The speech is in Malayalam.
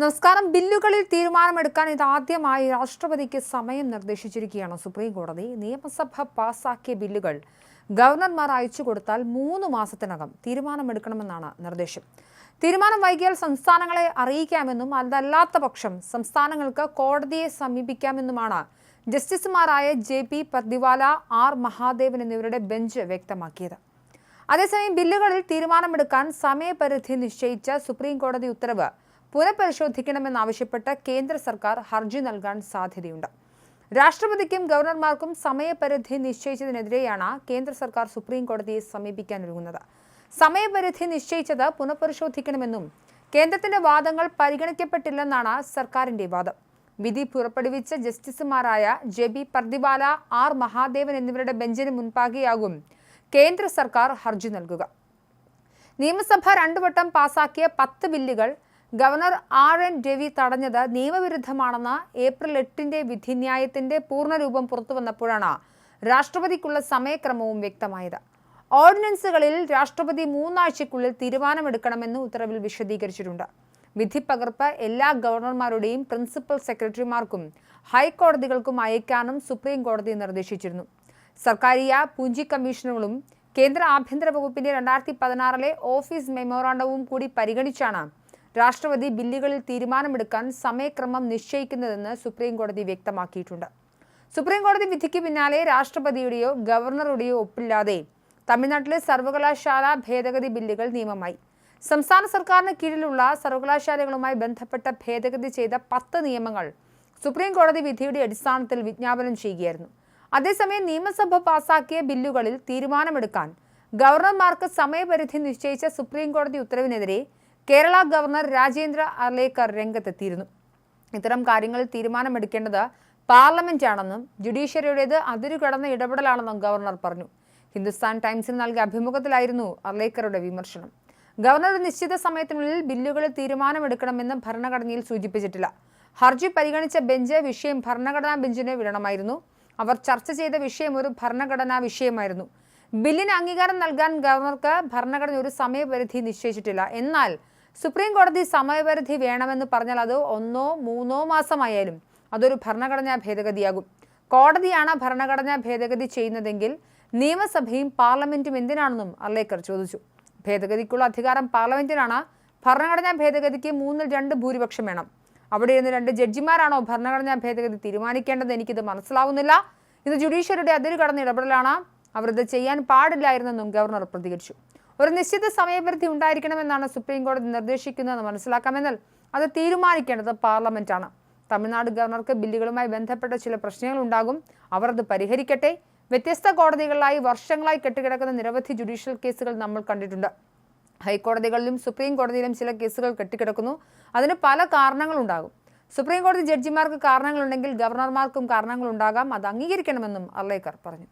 നമസ്കാരം. ബില്ലുകളിൽ തീരുമാനമെടുക്കാൻ ഇതാദ്യമായി രാഷ്ട്രപതിക്ക് സമയം നിർദ്ദേശിച്ചിരിക്കുകയാണ് സുപ്രീം കോടതി നിയമസഭ പാസാക്കിയ ബില്ലുകൾ ഗവർണർമാർ അയച്ചു കൊടുത്താൽ മൂന്ന് മാസത്തിനകം തീരുമാനമെടുക്കണമെന്നാണ് നിർദ്ദേശം. തീരുമാനം വൈകിയാൽ സംസ്ഥാനങ്ങളെ അറിയിക്കാമെന്നും അതല്ലാത്ത പക്ഷം സംസ്ഥാനങ്ങൾക്ക് കോടതിയെ സമീപിക്കാമെന്നുമാണ് ജസ്റ്റിസുമാരായ J P Pardiwala R Mahadevan എന്നിവരുടെ ബെഞ്ച് വ്യക്തമാക്കിയത്. അതേസമയം ബില്ലുകളിൽ തീരുമാനമെടുക്കാൻ സമയപരിധി നിശ്ചയിച്ച സുപ്രീം കോടതി ഉത്തരവ് പുനഃപരിശോധിക്കണമെന്നാവശ്യപ്പെട്ട് കേന്ദ്ര സർക്കാർ ഹർജി നൽകാൻ സാധ്യതയുണ്ട്. രാഷ്ട്രപതിക്കും ഗവർണർമാർക്കും സമയപരിധി നിശ്ചയിച്ചതിനെതിരെയാണ് കേന്ദ്ര സർക്കാർ സുപ്രീം കോടതിയെ സമീപിക്കാനൊരുങ്ങുന്നത് സമയപരിധി നിശ്ചയിച്ചത് പുനഃപരിശോധിക്കണമെന്നും കേന്ദ്രത്തിന്റെ വാദങ്ങൾ പരിഗണിക്കപ്പെട്ടില്ലെന്നാണ് സർക്കാരിന്റെ വാദം. വിധി പുറപ്പെടുവിച്ച ജസ്റ്റിസുമാരായ J B Pardiwala R Mahadevan എന്നിവരുടെ ബെഞ്ചിന് മുൻപാകെയാകും കേന്ദ്ര സർക്കാർ ഹർജി നൽകുക. നിയമസഭ രണ്ടുവട്ടം പാസാക്കിയ പത്ത് ബില്ലുകൾ ഗവർണർ ആർ എൻ രവി തടഞ്ഞത് നിയമവിരുദ്ധമാണെന്ന് ഏപ്രിൽ എട്ടിന്റെ വിധിന്യായത്തിന്റെ പൂർണരൂപം പുറത്തുവന്നപ്പോഴാണ് രാഷ്ട്രപതിക്കുള്ള സമയക്രമവും വ്യക്തമായത്. ഓർഡിനൻസുകളിൽ രാഷ്ട്രപതി മൂന്നാഴ്ചക്കുള്ളിൽ തീരുമാനമെടുക്കണമെന്ന് ഉത്തരവിൽ വിശദീകരിച്ചിട്ടുണ്ട്. വിധിപ്പകർപ്പ് എല്ലാ ഗവർണർമാരുടെയും പ്രിൻസിപ്പൽ സെക്രട്ടറിമാർക്കും ഹൈക്കോടതികൾക്കും അയക്കാനും സുപ്രീം കോടതി നിർദ്ദേശിച്ചിരുന്നു. സർക്കാരിയ പൂഞ്ചി കമ്മീഷനുകളും കേന്ദ്ര ആഭ്യന്തര വകുപ്പിന്റെ രണ്ടായിരത്തി പതിനാറിലെ ഓഫീസ് മെമ്മോറാണ്ടവും കൂടി പരിഗണിച്ചാണ് രാഷ്ട്രപതി ബില്ലുകളിൽ തീരുമാനമെടുക്കാൻ സമയക്രമം നിശ്ചയിക്കുന്നതെന്ന് സുപ്രീംകോടതി വ്യക്തമാക്കിയിട്ടുണ്ട്. സുപ്രീംകോടതി വിധിക്ക് പിന്നാലെ രാഷ്ട്രപതിയുടെയോ ഗവർണറുടെയോ ഒപ്പില്ലാതെ തമിഴ്നാട്ടിലെ സർവകലാശാല ഭേദഗതി ബില്ലുകൾ നിയമമായി. സംസ്ഥാന സർക്കാരിന് കീഴിലുള്ള സർവകലാശാലകളുമായി ബന്ധപ്പെട്ട ഭേദഗതി ചെയ്ത പത്ത് നിയമങ്ങൾ സുപ്രീംകോടതി വിധിയുടെ അടിസ്ഥാനത്തിൽ വിജ്ഞാപനം ചെയ്യുകയായിരുന്നു. അതേസമയം നിയമസഭ പാസാക്കിയ ബില്ലുകളിൽ തീരുമാനമെടുക്കാൻ ഗവർണർമാർക്ക് സമയപരിധി നിശ്ചയിച്ച സുപ്രീംകോടതി ഉത്തരവിനെതിരെ കേരള ഗവർണർ രാജേന്ദ്ര അർലേക്കർ രംഗത്തെത്തിയിരുന്നു. ഇത്തരം കാര്യങ്ങളിൽ തീരുമാനമെടുക്കേണ്ടത് പാർലമെന്റ് ആണെന്നും ജുഡീഷ്യറിയുടേത് അതിരുകടന്ന ഇടപെടലാണെന്നും ഗവർണർ പറഞ്ഞു. ഹിന്ദുസ്ഥാൻ ടൈംസിന് നൽകിയ അഭിമുഖത്തിലായിരുന്നു അർലേക്കറുടെ വിമർശനം. ഗവർണർ നിശ്ചിത സമയത്തിനുള്ളിൽ ബില്ലുകളിൽ തീരുമാനമെടുക്കണമെന്നും ഭരണഘടനയിൽ സൂചിപ്പിച്ചിട്ടില്ല. ഹർജി പരിഗണിച്ച ബെഞ്ച് വിഷയം ഭരണഘടനാ ബെഞ്ചിന് വിടണമായിരുന്നു. അവർ ചർച്ച ചെയ്ത വിഷയം ഒരു ഭരണഘടനാ വിഷയമായിരുന്നു. ബില്ലിന് അംഗീകാരം നൽകാൻ ഗവർണർക്ക് ഭരണഘടന ഒരു സമയപരിധി നിശ്ചയിച്ചിട്ടില്ല. എന്നാൽ സുപ്രീം കോടതി സമയപരിധി വേണമെന്ന് പറഞ്ഞാൽ അത് ഒന്നോ മൂന്നോ മാസമായാലും അതൊരു ഭരണഘടനാ ഭേദഗതിയാകും. കോടതിയാണ് ഭരണഘടനാ ഭേദഗതി ചെയ്യുന്നതെങ്കിൽ നിയമസഭയും പാർലമെന്റും എന്തിനാണെന്നും അർലേക്കർ ചോദിച്ചു. ഭേദഗതിക്കുള്ള അധികാരം പാർലമെന്റിനാണ്. ഭരണഘടനാ ഭേദഗതിക്ക് മൂന്നിൽ രണ്ട് ഭൂരിപക്ഷം വേണം. അവിടെ ഇരുന്ന് രണ്ട് ജഡ്ജിമാരാണോ ഭരണഘടനാ ഭേദഗതി തീരുമാനിക്കേണ്ടത് എനിക്കിത് മനസ്സിലാവുന്നില്ല. ഇത് ജുഡീഷ്യറിയുടെ അതിര് കടന്ന ഇടപെടലാണ്. അവർ ഇത് ചെയ്യാൻ പാടില്ലായിരുന്നെന്നും ഗവർണർ പ്രതികരിച്ചു. ഒരു നിശ്ചിത സമയപരിധി ഉണ്ടായിരിക്കണമെന്നാണ് സുപ്രീം കോടതി നിർദ്ദേശിക്കുന്നതെന്ന് മനസ്സിലാക്കാമെന്നാൽ അത് തീരുമാനിക്കേണ്ടത് പാർലമെന്റാണ്. തമിഴ്നാട് ഗവർണർക്ക് ബില്ലുകളുമായി ബന്ധപ്പെട്ട ചില പ്രശ്നങ്ങൾ ഉണ്ടാകും. അവർ അത് പരിഹരിക്കട്ടെ. വ്യത്യസ്ത കോടതികളിലായി വർഷങ്ങളായി കെട്ടിക്കിടക്കുന്ന നിരവധി ജുഡീഷ്യൽ കേസുകൾ നമ്മൾ കണ്ടിട്ടുണ്ട്. ഹൈക്കോടതികളിലും സുപ്രീം കോടതിയിലും ചില കേസുകൾ കെട്ടിക്കിടക്കുന്നു. അതിന് പല കാരണങ്ങളുണ്ടാകും സുപ്രീം കോടതി ജഡ്ജിമാർക്ക് കാരണങ്ങളുണ്ടെങ്കിൽ ഗവർണർമാർക്കും കാരണങ്ങളുണ്ടാകാം അത് അംഗീകരിക്കണമെന്നും അർലേക്കർ പറഞ്ഞു.